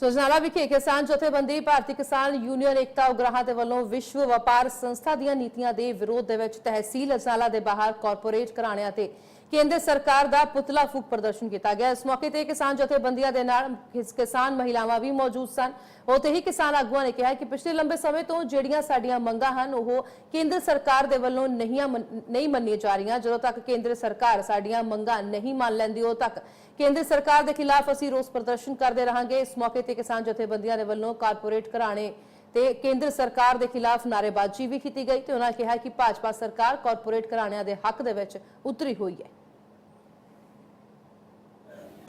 ਸੁਜਨਾਲਾ ਵਿਖੇ ਕਿਸਾਨ ਜਥੇਬੰਦੀ, ਭਾਰਤੀ ਕਿਸਾਨ ਯੂਨੀਅਨ, ਏਕਤਾ ਉਗਰਾਹਾਂ ਦੇ ਵੱਲੋਂ ਵਿਸ਼ਵ ਵਪਾਰ ਸੰਸਥਾ ਦੀਆਂ ਨੀਤੀਆਂ ਦੇ ਵਿਰੋਧ ਦੇ ਵਿੱਚ ਤਹਿਸੀਲ ਅਜਨਾਲਾ ਦੇ ਬਾਹਰ ਕਾਰਪੋਰੇਟ ਘਰਾਣਿਆਂ ਤੇ ਕੇਂਦਰ ਸਰਕਾਰ ਦਾ ਪੁਤਲਾ ਫੂਕ ਪ੍ਰਦਰਸ਼ਨ ਕੀਤਾ ਗਿਆ। ਇਸ ਮੌਕੇ ਤੇ ਕਿਸਾਨ ਜਥੇਬੰਦੀਆਂ ਦੇ ਨਾਲ ਕਿਸਾਨ ਮਹਿਲਾਵਾਂ ਵੀ ਮੌਜੂਦ ਸਨ। ਉੱਥੇ ਹੀ ਕਿਸਾਨ ਆਗੂਆਂ ਨੇ ਕਿਹਾ ਕਿ ਪਿਛਲੇ ਲੰਬੇ ਸਮੇਂ ਤੋਂ ਜਿਹੜੀਆਂ ਸਾਡੀਆਂ ਮੰਗਾਂ ਹਨ, ਉਹ ਕੇਂਦਰ ਸਰਕਾਰ ਦੇ ਵੱਲੋਂ ਨਹੀਂ ਨਹੀਂ ਮੰਨੀਆਂ ਜਾ ਰਹੀਆਂ। ਜਦੋਂ ਤੱਕ ਕੇਂਦਰ ਸਰਕਾਰ ਸਾਡੀਆਂ ਮੰਗਾਂ ਨਹੀਂ ਮੰਨ ਲੈਂਦੀ, ਉਦੋਂ ਤੱਕ ਕੇਂਦਰ ਸਰਕਾਰ ਦੇ ਖਿਲਾਫ ਅਸੀਂ ਰੋਸ ਪ੍ਰਦਰਸ਼ਨ ਕਰਦੇ ਰਹਾਂਗੇ। ਇਸ ਮੌਕੇ ਤੇ ਕਿਸਾਨ ਜਥੇਬੰਦੀਆਂ ਦੇ ਵੱਲੋਂ ਕਾਰਪੋਰੇਟ ਘਰਾਣੇ ਤੇ ਕੇਂਦਰ ਸਰਕਾਰ ਦੇ ਖਿਲਾਫ ਨਾਅਰੇਬਾਜ਼ੀ ਵੀ ਕੀਤੀ ਗਈ ਤੇ ਉਹਨਾਂ ਕਿਹਾ ਕਿ ਭਾਜਪਾ ਸਰਕਾਰ ਕਾਰਪੋਰੇਟ ਘਰਾਣਿਆਂ ਦੇ ਹੱਕ ਦੇ ਵਿੱਚ ਉਤਰੀ ਹੋਈ ਹੈ।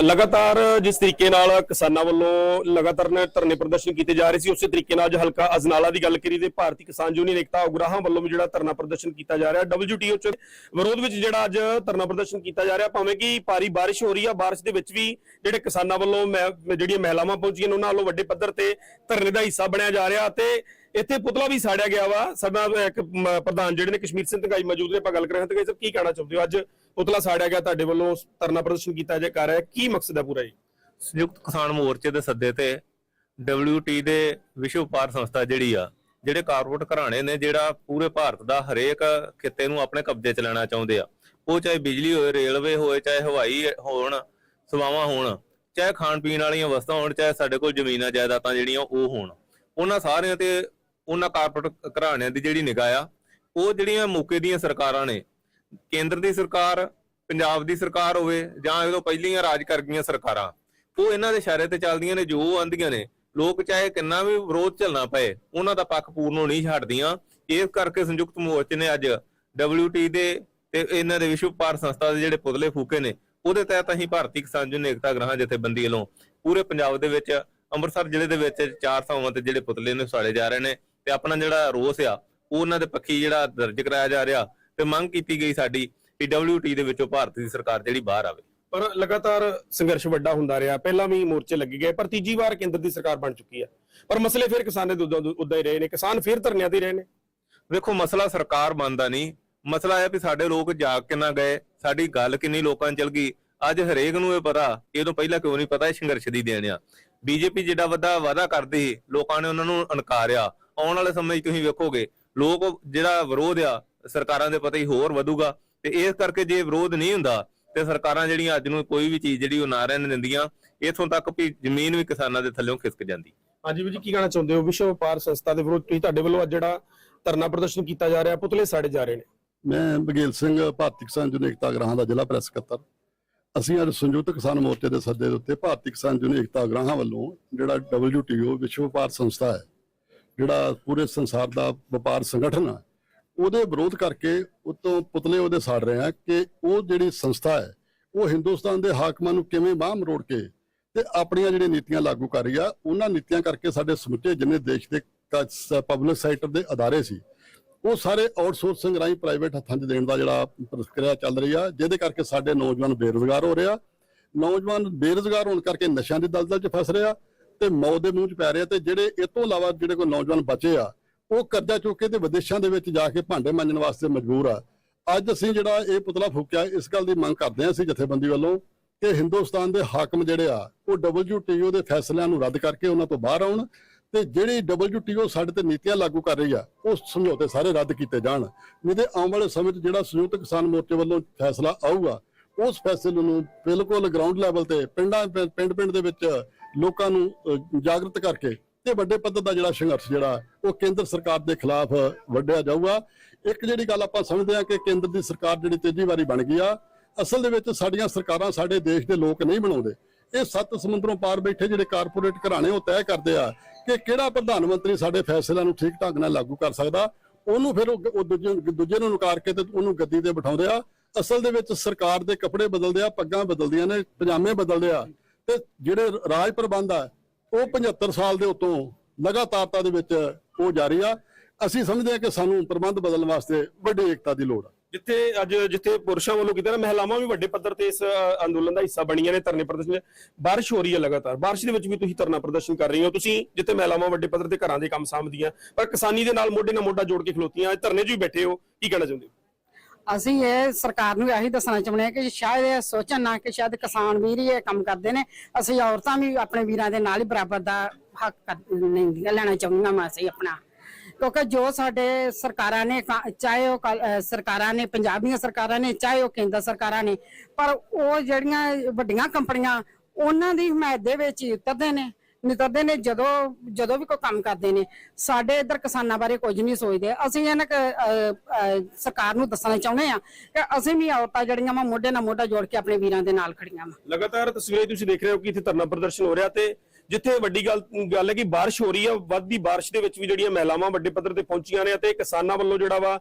ਲਗਾਤਾਰ ਜਿਸ ਤਰੀਕੇ ਨਾਲ ਕਿਸਾਨਾਂ ਵੱਲੋਂ ਲਗਾਤਾਰ ਨੇ ਧਰਨੇ ਪ੍ਰਦਰਸ਼ਨ ਕੀਤੇ ਜਾ ਰਹੇ ਸੀ, ਉਸੇ ਤਰੀਕੇ ਨਾਲ ਅੱਜ ਹਲਕਾ ਅਜਨਾਲਾ ਦੀ ਗੱਲ ਕਰੀ ਤੇ ਭਾਰਤੀ ਕਿਸਾਨ ਯੂਨੀਅਨ ਏਕਤਾ ਉਗਰਾਹਾਂ ਵੱਲੋਂ ਵੀ ਜਿਹੜਾ ਧਰਨਾ ਪ੍ਰਦਰਸ਼ਨ ਕੀਤਾ ਜਾ ਰਿਹਾ। WTO ਚ ਵਿਰੋਧ ਵਿੱਚ ਜਿਹੜਾ ਅੱਜ ਧਰਨਾ ਪ੍ਰਦਰਸ਼ਨ ਕੀਤਾ ਜਾ ਰਿਹਾ, ਭਾਵੇਂ ਕਿ ਭਾਰੀ ਬਾਰਿਸ਼ ਹੋ ਰਹੀ ਆ, ਬਾਰਿਸ਼ ਦੇ ਵਿੱਚ ਵੀ ਜਿਹੜੇ ਕਿਸਾਨਾਂ ਵੱਲੋਂ ਮੈਂ- ਜਿਹੜੀਆਂ ਮਹਿਲਾਵਾਂ ਪਹੁੰਚੀਆਂ ਨੇ, ਉਹਨਾਂ ਵੱਲੋਂ ਵੱਡੇ ਪੱਧਰ ਤੇ ਧਰਨੇ ਦਾ ਹਿੱਸਾ ਬਣਿਆ ਜਾ ਰਿਹਾ ਤੇ ਇੱਥੇ ਪੁਤਲਾ ਵੀ ਸਾੜਿਆ ਗਿਆ ਵਾ। ਸਾਡਾ ਇੱਕ ਪ੍ਰਧਾਨ ਜਿਹੜੇ ਨੇ ਕਸ਼ਮੀਰ ਸਿੰਘ ਤੰਗਾਈ ਮੌਜੂਦ ਨੇ, ਆਪਾਂ ਗੱਲ ਕਰ ਰਹੇ ਹਾਂ ਤੇ ਸਰ ਕੀ ਕਹਿਣਾ ਚਾਹੁੰਦੇ ਹੋ? ਅੱਜ ਪੁਤਲਾ ਸਾੜਿਆ ਗਿਆ, ਤੁਹਾਡੇ ਵੱਲੋਂ ਧਰਨਾ ਪ੍ਰਦਰਸ਼ਨ ਕੀਤਾ ਜਾ ਕਰ ਰਿਹਾ ਕੀ ਮਕਸਦ ਹੈ ਪੂਰਾ ਜੀ ਸੰਯੁਕਤ ਕਿਸਾਨ ਮੋਰਚੇ ਦੇ ਸੱਦੇ ਤੇ WT ਦੇ ਵਿਸ਼ਵ ਵਪਾਰ ਸੰਸਥਾ ਜਿਹੜੀ ਆ, ਜਿਹੜੇ ਕਾਰਪੋਰੇਟ ਘਰਾਣੇ ਨੇ, ਜਿਹੜਾ ਪੂਰੇ ਭਾਰਤ ਦਾ ਹਰੇਕ ਖਿੱਤੇ ਨੂੰ ਆਪਣੇ ਕਬਜ਼ੇ 'ਚ ਲੈਣਾ ਚਾਹੁੰਦੇ ਆ, ਉਹ ਚਾਹੇ ਬਿਜਲੀ ਹੋਏ, ਰੇਲਵੇ ਹੋਏ, ਚਾਹੇ ਹਵਾਈ ਹੋਣ ਸੇਵਾਵਾਂ ਹੋਣ, ਚਾਹੇ ਖਾਣ ਪੀਣ ਵਾਲੀਆਂ ਵਸਤਾਂ ਹੋਣ, ਚਾਹੇ ਸਾਡੇ ਕੋਲ ਜ਼ਮੀਨਾਂ, ਜਾਇਦਾਦਾਂ ਜਿਹੜੀਆਂ ਉਹ ਹੋਣ। ਉਹਨਾਂ ਸਾਰਿਆਂ ਤੇ ਉਹਨਾਂ ਕਾਰਪੋਰੇਟ ਘਰਾਣਿਆਂ ਦੀ ਜਿਹੜੀ ਨਿਗਾਹ ਆ, ਉਹ ਜਿਹੜੀਆਂ ਮੌਕੇ ਦੀਆਂ ਸਰਕਾਰਾਂ ਨੇ, ਕੇਂਦਰ ਦੀ ਸਰਕਾਰ, ਪੰਜਾਬ ਦੀ ਸਰਕਾਰ ਹੋਵੇ ਜਾਂ ਇਹ ਪਹਿਲੀਆਂ ਰਾਜ ਕਰ ਗਈਆਂ ਸਰਕਾਰਾਂ, ਉਹ ਇਹਨਾਂ ਦੇ ਇਸ਼ਾਰੇ ਤੇ ਚੱਲਦੀਆਂ ਨੇ, ਜੋ ਆਂਦੀਆਂ ਨੇ, ਲੋਕ ਚਾਹੇ ਕਿੰਨਾ ਵੀ ਵਿਰੋਧ ਝੱਲਣਾ ਪਏ, ਉਹਨਾਂ ਦਾ ਪੱਖ ਪੂਰਨੋਂ ਨਹੀਂ ਛੱਡਦੀਆਂ। ਇਸ ਕਰਕੇ ਸੰਯੁਕਤ ਮੋਰਚੇ ਨੇ ਅੱਜ ਡਬਲਯੂਟੀ ਦੇ ਤੇ ਇਹਨਾਂ ਦੇ ਵਿਸ਼ਵ ਵਪਾਰ ਸੰਸਥਾ ਦੇ ਜਿਹੜੇ ਪੁਤਲੇ ਫੂਕੇ ਨੇ, ਉਹਦੇ ਤਹਿਤ ਅਸੀਂ ਭਾਰਤੀ ਕਿਸਾਨ ਯੂਨੀਅਨ ਏਕਤਾ ਗ੍ਰਹਾਂ ਜਥੇਬੰਦੀ ਵੱਲੋਂ ਪੂਰੇ ਪੰਜਾਬ ਦੇ ਵਿੱਚ, ਅੰਮ੍ਰਿਤਸਰ ਜ਼ਿਲ੍ਹੇ ਦੇ ਵਿੱਚ ਚਾਰ ਥਾਵਾਂ ਤੇ ਜਿਹੜੇ ਪੁਤਲੇ ਨੇ ਸਾੜੇ ਜਾ ਰਹੇ ਨੇ। ਤੇ ਆਪਣਾ ਜਿਹੜਾ ਰੋਸ ਆ ਉਹ ਉਹਨਾਂ ਦੇ ਪੱਖੀ ਜਿਹੜਾ ਦਰਜ ਕਰਾਇਆ ਜਾ ਰਿਹਾ ਤੇ ਮੰਗ ਕੀਤੀ ਗਈ ਸਾਡੀ ਕਿ WT ਦੇ ਵਿੱਚੋਂ ਭਾਰਤ ਦੀ ਸਰਕਾਰ ਜਿਹੜੀ ਬਾਹਰ ਆਵੇ। ਪਰ ਲਗਾਤਾਰ ਸੰਘਰਸ਼ ਵੱਡਾ ਹੁੰਦਾ ਰਿਹਾ ਪਹਿਲਾਂ ਵੀ ਮੋਰਚੇ ਲੱਗੇ ਗਏ ਪਰ ਤੀਜੀ ਵਾਰ ਕੇਂਦਰ ਦੀ ਸਰਕਾਰ ਬਣ ਚੁੱਕੀ ਹੈ ਪਰ ਮਸਲੇ ਫਿਰ ਕਿਸਾਨ ਦੇ ਉਦਾਂ ਉਦਾਂ ਹੀ ਰਹੇ ਨੇ ਕਿਸਾਨ ਫਿਰ ਧਰਨਿਆਂ ਤੇ ਹੀ ਰਹੇ ਨੇ। ਵੇਖੋ ਮਸਲਾ ਸਰਕਾਰ ਮੰਨਦਾ ਨਹੀਂ ਮਸਲਾ ਇਹ ਵੀ ਸਾਡੇ ਲੋਕ ਜਾਗ ਕਿੰਨਾ ਗਏ ਸਾਡੀ ਗੱਲ ਕਿੰਨੀ ਲੋਕਾਂ 'ਚ ਚਲ ਗਈ ਅੱਜ ਹਰੇਕ ਨੂੰ ਇਹ ਪਤਾ ਇਹ ਤੋਂ ਪਹਿਲਾਂ ਕਿਉਂ ਨਹੀਂ ਪਤਾ ਇਹ ਸੰਘਰਸ਼ ਦੀ ਦੇਣ ਆ। ਬੀਜੇਪੀ ਜਿਹੜਾ ਵੱਡਾ ਵਾਅਦਾ ਕਰਦੀ ਲੋਕਾਂ ਨੇ ਉਹਨਾਂ ਨੂੰ ਅਨਕਾਰਿਆ ਆਉਣ ਵਾਲੇ ਸਮੇਂ 'ਚ ਤੁਸੀਂ ਵੇਖੋਗੇ ਲੋਕ ਜਿਹੜਾ ਵਿਰੋਧ ਆ ਸਰਕਾਰਾਂ ਦੇ ਪਤਾ ਹੀ ਹੋਰ ਵਧੂਗਾ ਤੇ ਇਸ ਕਰਕੇ ਜੇ ਵਿਰੋਧ ਨਹੀਂ ਹੁੰਦਾ ਤੇ ਸਰਕਾਰਾਂ ਜਿਹੜੀਆਂ ਅੱਜ ਨੂੰ ਕੋਈ ਵੀ ਚੀਜ਼ ਜਿਹੜੀ ਉਹ ਨਾ ਰਹਿਣ ਦਿੰਦੀਆਂ ਇਥੋਂ ਤੱਕ ਵੀ ਜ਼ਮੀਨ ਵੀ ਕਿਸਾਨਾਂ ਦੇ ਥੱਲੇੋਂ ਖਿਸਕ ਜਾਂਦੀ। ਹਾਂਜੀ ਵੀ ਜੀ ਕੀ ਕਹਿਣਾ ਚਾਹੁੰਦੇ ਹੋ? ਵਿਸ਼ਵ ਵਪਾਰ ਸੰਸਥਾ ਦੇ ਵਿਰੁੱਧ ਤੁਸੀਂ ਤੁਹਾਡੇ ਵੱਲੋਂ ਅੱਜ ਜਿਹੜਾ ਧਰਨਾ ਪ੍ਰਦਰਸ਼ਨ ਕੀਤਾ ਜਾ ਰਿਹਾ ਪੁਤਲੇ ਸਾੜੇ ਜਾ ਰਹੇ ਨੇ। ਮੈਂ ਬਗੇਲ ਸਿੰਘ ਭਾਰਤੀ ਕਿਸਾਨ ਏਕਤਾ ਗ੍ਰਾਹਾਂ ਦਾ ਜ਼ਿਲ੍ਹਾ ਪ੍ਰੈਸ ਸਕੱਤਰ। ਅਸੀਂ ਅੱਜ ਸੰਯੁਕਤ ਕਿਸਾਨ ਮੋਰਚੇ ਦੇ ਸੱਦੇ ਦੇ ਉੱਤੇ ਭਾਰਤੀ ਕਿਸਾਨ ਏਕਤਾ ਗ੍ਰਾਹਾਂ ਵੱਲੋਂ ਜਿਹੜਾ WTO ਵਿਸ਼ਵ ਵਪਾਰ ਸੰਸਥਾ ਹੈ ਜਿਹੜਾ ਪੂਰੇ ਸੰਸਾਰ ਦਾ ਵਪਾਰ ਸੰਗਠਨ ਆ, ਉਹਦੇ ਵਿਰੋਧ ਕਰਕੇ ਉਤੋਂ ਪੁਤਲੇ ਉਹਦੇ ਸਾੜ ਰਹੇ ਆ ਕਿ ਉਹ ਜਿਹੜੀ ਸੰਸਥਾ ਹੈ, ਉਹ ਹਿੰਦੁਸਤਾਨ ਦੇ ਹਾਕਮਾਂ ਨੂੰ ਕਿਵੇਂ ਬਾਹ ਮਰੋੜ ਕੇ ਤੇ ਆਪਣੀਆਂ ਜਿਹੜੀਆਂ ਨੀਤੀਆਂ ਲਾਗੂ ਕਰ ਰਹੀ ਆ, ਉਹਨਾਂ ਨੀਤੀਆਂ ਕਰਕੇ ਸਾਡੇ ਸਮੁੱਚੇ ਜਿੰਨੇ ਦੇਸ਼ ਦੇ ਪਬਲਿਕ ਸੈਕਟਰ ਦੇ ਅਦਾਰੇ ਸੀ, ਉਹ ਸਾਰੇ ਆਊਟਸੋਰਸਿੰਗ ਰਾਹੀਂ ਪ੍ਰਾਈਵੇਟ ਹੱਥਾਂ 'ਚ ਦੇਣ ਦਾ ਜਿਹੜਾ ਪ੍ਰਕਿਰਿਆ ਚੱਲ ਰਹੀ ਆ, ਜਿਹਦੇ ਕਰਕੇ ਸਾਡੇ ਨੌਜਵਾਨ ਬੇਰੁਜ਼ਗਾਰ ਹੋ ਰਿਹਾ ਨੌਜਵਾਨ ਬੇਰੁਜ਼ਗਾਰ ਹੋਣ ਕਰਕੇ ਨਸ਼ਿਆਂ ਦੀ ਦਲਦਲ 'ਚ ਫਸ ਰਿਹਾ ਤੇ ਮੌਤ ਦੇ ਮੂੰਹ 'ਚ ਪੈ ਰਿਹਾ ਤੇ ਜਿਹੜੇ ਇਹ ਤੋਂ ਇਲਾਵਾ ਜਿਹੜੇ ਕੋਈ ਨੌਜਵਾਨ ਬਚੇ ਆ, ਉਹ ਕਰਜ਼ਾ ਚੁੱਕ ਕੇ ਤੇ ਵਿਦੇਸ਼ਾਂ ਦੇ ਵਿੱਚ ਜਾ ਕੇ ਭਾਂਡੇ ਮਾਂਜਣ ਵਾਸਤੇ ਮਜਬੂਰ ਆ। ਅੱਜ ਅਸੀਂ ਜਿਹੜਾ ਇਹ ਪੁਤਲਾ ਫੂਕਿਆ, ਇਸ ਗੱਲ ਦੀ ਮੰਗ ਕਰਦੇ ਹਾਂ ਅਸੀਂ ਜਥੇਬੰਦੀ ਵੱਲੋਂ ਕਿ ਹਿੰਦੁਸਤਾਨ ਦੇ ਹਾਕਮ ਜਿਹੜੇ ਆ, ਉਹ WTO ਦੇ ਫੈਸਲਿਆਂ ਨੂੰ ਰੱਦ ਕਰਕੇ ਉਹਨਾਂ ਤੋਂ ਬਾਹਰ ਆਉਣ ਤੇ ਜਿਹੜੀ WTO ਸਾਡੇ ਤੇ ਨੀਤੀਆਂ ਲਾਗੂ ਕਰ ਰਹੀ ਆ ਉਹ ਸਮਝੌਤੇ ਸਾਰੇ ਰੱਦ ਕੀਤੇ ਜਾਣ। ਨਹੀਂ ਤੇ ਆਉਣ ਵਾਲੇ ਸਮੇਂ 'ਚ ਜਿਹੜਾ ਸੰਯੁਕਤ ਕਿਸਾਨ ਮੋਰਚੇ ਵੱਲੋਂ ਫੈਸਲਾ ਆਊਗਾ, ਉਸ ਫੈਸਲੇ ਨੂੰ ਬਿਲਕੁਲ ਗਰਾਊਂਡ ਲੈਵਲ ਤੇ ਪਿੰਡਾਂ ਪਿੰਡ ਪਿੰਡ ਦੇ ਵਿੱਚ ਲੋਕਾਂ ਨੂੰ ਜਾਗਰਤ ਕਰਕੇ ਤੇ ਵੱਡੇ ਪੱਧਰ ਦਾ ਜਿਹੜਾ ਸੰਘਰਸ਼ ਜਿਹੜਾ, ਉਹ ਕੇਂਦਰ ਸਰਕਾਰ ਦੇ ਖਿਲਾਫ ਵੱਢਿਆ ਜਾਊਗਾ। ਇੱਕ ਜਿਹੜੀ ਗੱਲ ਆਪਾਂ ਸਮਝਦੇ ਹਾਂ ਕਿ ਕੇਂਦਰ ਦੀ ਸਰਕਾਰ ਜਿਹੜੀ ਤੇਜ਼ੀ ਵਾਰੀ ਬਣ ਗਈ ਆ, ਅਸਲ ਦੇ ਵਿੱਚ ਸਾਡੀਆਂ ਸਰਕਾਰਾਂ ਸਾਡੇ ਦੇਸ਼ ਦੇ ਲੋਕ ਨਹੀਂ ਬਣਾਉਂਦੇ। ਇਹ ਸੱਤ ਸਮੁੰਦਰੋਂ ਪਾਰ ਬੈਠੇ ਜਿਹੜੇ ਕਾਰਪੋਰੇਟ ਘਰਾਣੇ, ਉਹ ਤੈਅ ਕਰਦੇ ਆ ਕਿ ਕਿਹੜਾ ਪ੍ਰਧਾਨ ਮੰਤਰੀ ਸਾਡੇ ਫੈਸਲਿਆਂ ਨੂੰ ਠੀਕ ਢੰਗ ਨਾਲ ਲਾਗੂ ਕਰ ਸਕਦਾ, ਉਹਨੂੰ ਫਿਰ ਉਹ ਦੂਜੇ ਦੂਜੇ ਨੂੰ ਨਕਾਰ ਕੇ ਤੇ ਉਹਨੂੰ ਗੱਦੀ ਤੇ ਬਿਠਾਉਂਦੇ ਆ। ਅਸਲ ਦੇ ਵਿੱਚ ਸਰਕਾਰ ਦੇ ਕੱਪੜੇ ਬਦਲਦੇ ਆ, ਪੱਗਾਂ ਬਦਲਦੀਆਂ ਨੇ, ਪਜਾਮੇ ਬਦਲਦੇ ਆ। ਤੇ ਜਿਹੜੇ ਰਾਜ ਪ੍ਰਬੰਧ ਆ, ਉਹ 75 ਸਾਲ ਦੇ ਉਤੋਂ ਲਗਾਤਾਰਤਾ ਦੇ ਵਿੱਚ ਉਹ ਜਾਰੀ ਆ। ਅਸੀਂ ਸਮਝਦੇ ਹਾਂ ਕਿ ਸਾਨੂੰ ਪ੍ਰਬੰਧ ਬਦਲਣ ਵਾਸਤੇ ਵੱਡੀ ਏਕਤਾ ਦੀ ਲੋੜ ਆ। ਜਿੱਥੇ ਅੱਜ ਜਿੱਥੇ ਪੁਰਸ਼ਾਂ ਵੱਲੋਂ ਕੀਤਾ ਨਾ, ਮਹਿਲਾਵਾਂ ਵੀ ਵੱਡੇ ਪੱਧਰ ਤੇ ਇਸ ਅੰਦੋਲਨ ਦਾ ਹਿੱਸਾ ਬਣੀਆਂ ਨੇ, ਧਰਨੇ ਪ੍ਰਦਰਸ਼ਨ ਬਾਰਿਸ਼ ਹੋ ਰਹੀ ਹੈ ਲਗਾਤਾਰ। ਬਾਰਿਸ਼ ਦੇ ਵਿੱਚ ਵੀ ਤੁਸੀਂ ਧਰਨਾ ਪ੍ਰਦਰਸ਼ਨ ਕਰ ਰਹੇ ਹੋ। ਤੁਸੀਂ ਜਿੱਥੇ ਮਹਿਲਾਵਾਂ ਵੱਡੇ ਪੱਧਰ ਤੇ ਘਰਾਂ ਦੇ ਕੰਮ ਸਾਂਭਦੀਆਂ, ਪਰ ਕਿਸਾਨੀ ਦੇ ਨਾਲ ਮੋਢੇ ਨਾਲ ਮੋਢਾ ਜੋੜ ਕੇ ਖਲੋਤੀਆਂ, ਧਰਨੇ 'ਚ ਵੀ ਬੈਠੇ ਹੋ, ਕੀ ਕਹਿਣਾ ਚਾਹੁੰਦੇ ਹੋ? ਅਸੀਂ ਇਹ ਸਰਕਾਰ ਨੂੰ ਇਹੀ ਦੱਸਣਾ ਚਾਹੁੰਦੇ ਹਾਂ ਕਿ ਸ਼ਾਇਦ ਇਹ ਸੋਚਣ ਨਾ ਕਿ ਸ਼ਾਇਦ ਕਿਸਾਨ ਵੀਰ ਹੀ ਇਹ ਕੰਮ ਕਰਦੇ ਨੇ। ਅਸੀਂ ਔਰਤਾਂ ਵੀ ਆਪਣੇ ਵੀਰਾਂ ਦੇ ਨਾਲ ਹੀ ਬਰਾਬਰ ਦਾ ਹੱਕ ਨਹੀਂ ਲੈਣਾ ਚਾਹੁੰਦੀਆਂ ਮੈਂ ਅਸੀਂ ਆਪਣਾ। ਕਿਉਂਕਿ ਜੋ ਸਾਡੇ ਸਰਕਾਰਾਂ ਨੇ ਕਾ- ਚਾਹੇ ਉਹ ਕੱਲ੍ਹ, ਸਰਕਾਰਾਂ ਨੇ ਪੰਜਾਬ ਦੀਆਂ ਸਰਕਾਰਾਂ ਨੇ ਚਾਹੇ ਉਹ ਕੇਂਦਰ ਸਰਕਾਰਾਂ ਨੇ ਪਰ ਉਹ ਜਿਹੜੀਆਂ ਵੱਡੀਆਂ ਕੰਪਨੀਆਂ ਉਹਨਾਂ ਦੀ ਹਮਾਇਤ ਦੇ ਵਿੱਚ ਹੀ ਉਤਰਦੇ ਨੇ। ਨਿਤਰਦੇ ਨੇ, ਜਦੋਂ ਜਦੋਂ ਵੀ ਕੋਈ ਕੰਮ ਕਰਦੇ ਨੇ। ਸਾਡੇ ਇੱਧਰ ਕਿਸਾਨਾਂ ਬਾਰੇ ਕੁਝ ਨਹੀਂ ਸੋਚਦੇ। ਅਸੀਂ ਇਹਨਾਂ ਸਰਕਾਰ ਨੂੰ ਦੱਸਣਾ ਚਾਹੁੰਦੇ ਆ ਕਿ ਅਸੀਂ ਵੀ ਔਰਤਾਂ ਜਿਹੜੀਆਂ ਵਾ, ਮੋਢੇ ਨਾਲ ਮੋਢਾ ਜੋੜ ਕੇ ਆਪਣੇ ਵੀਰਾਂ ਦੇ ਨਾਲ ਖੜੀਆਂ ਵਾ। ਲਗਾਤਾਰ ਤਸਵੀਰਾਂ ਤੁਸੀਂ ਦੇਖ ਰਹੇ ਹੋ ਕਿ ਇੱਥੇ ਧਰਨਾ ਪ੍ਰਦਰਸ਼ਨ ਹੋ ਰਿਹਾ ਤੇ ਜਿੱਥੇ ਵੱਡੀ ਗੱਲ ਗੱਲ ਹੈ ਕਿ ਬਾਰਿਸ਼ ਹੋ ਰਹੀ ਹੈ, ਵੱਧਦੀ ਬਾਰਿਸ਼ ਦੇ ਵਿੱਚ ਵੀ ਜਿਹੜੀਆਂ ਮਹਿਲਾਵਾਂ ਵੱਡੇ ਪੱਧਰ ਤੇ ਪਹੁੰਚੀਆਂ ਨੇ ਅਤੇ ਕਿਸਾਨਾਂ ਵੱਲੋਂ ਜਿਹੜਾ ਵਾ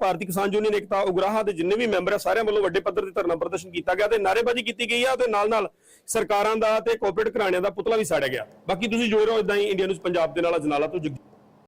ਭਾਰਤੀ ਕਿਸਾਨ ਯੂਨੀਅਨ ਏਕਤਾ ਉਗਰਾਹਾਂ ਦੇ ਜਿੰਨੇ ਵੀ ਮੈਂਬਰ ਆ, ਸਾਰਿਆਂ ਵੱਲੋਂ ਵੱਡੇ ਪੱਧਰ ਤੇ ਧਰਨਾ ਪ੍ਰਦਰਸ਼ਨ ਕੀਤਾ ਗਿਆ ਤੇ ਨਾਅਰੇਬਾਜ਼ੀ ਕੀਤੀ ਗਈ ਆ ਤੇ ਨਾਲ ਨਾਲ ਸਰਕਾਰਾਂ ਦਾ ਤੇ ਕਾਰਪੋਰੇਟ ਘਰਾਣਿਆਂ ਦਾ ਪੁਤਲਾ ਵੀ ਸਾੜਿਆ ਗਿਆ। ਬਾਕੀ ਤੁਸੀਂ ਜੋੜ ਰਹੋ ਇਦਾਂ ਹੀ ਇੰਡੀਆ ਨਿਊਜ਼ ਪੰਜਾਬ ਦੇ ਨਾਲ ਅਜਨਾਲਾ ਤੋਂ